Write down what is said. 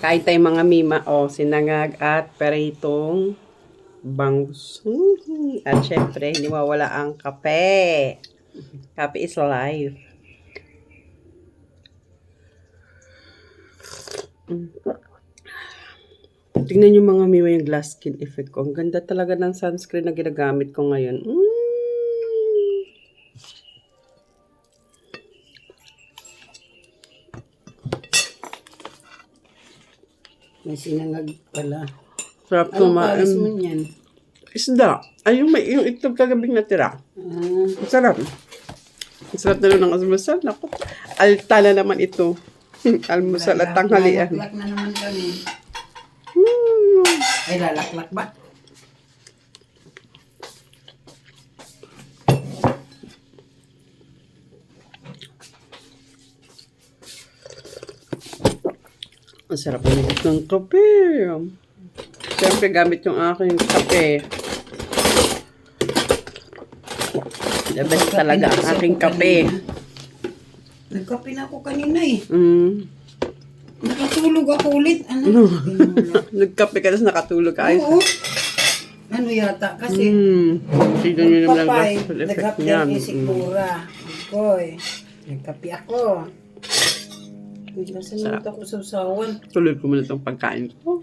Kain tayo mga mima. O, sinangag at peritong bangus. At syempre, hindi mawala ang kape. Kape is life. Tingnan yung mga mima yung glass skin effect ko. Ang ganda talaga ng sunscreen na ginagamit ko ngayon. Mm. May sinangag pala. Sarap Anong pares mo kumain. niyan? Isda. Ay, yung, may, yung itlog kagabing natira. Ah, sarap. Sarap na lang ng almusal. Naku, altala naman ito. almusal at tanghalian. Lalaklak na naman kami. Hmm. Ay, lalaklak ba? Ang sarap ng ng kape. Siyempre, gamit yung aking kape. The best talaga ang aking kape. Nagkape na ako kanina eh. Mm. Nakatulog ako ulit. Ano? Nagkape ka tapos nakatulog ka. Oo. Ano yata? Kasi Mm. Tignan nyo naman ang papay, effect niyan. ako si Mm. Kura. Koy, nagkape ako. Bigla sa Sarap. ako sa usawan. Tuloy ko muna itong pagkain ko.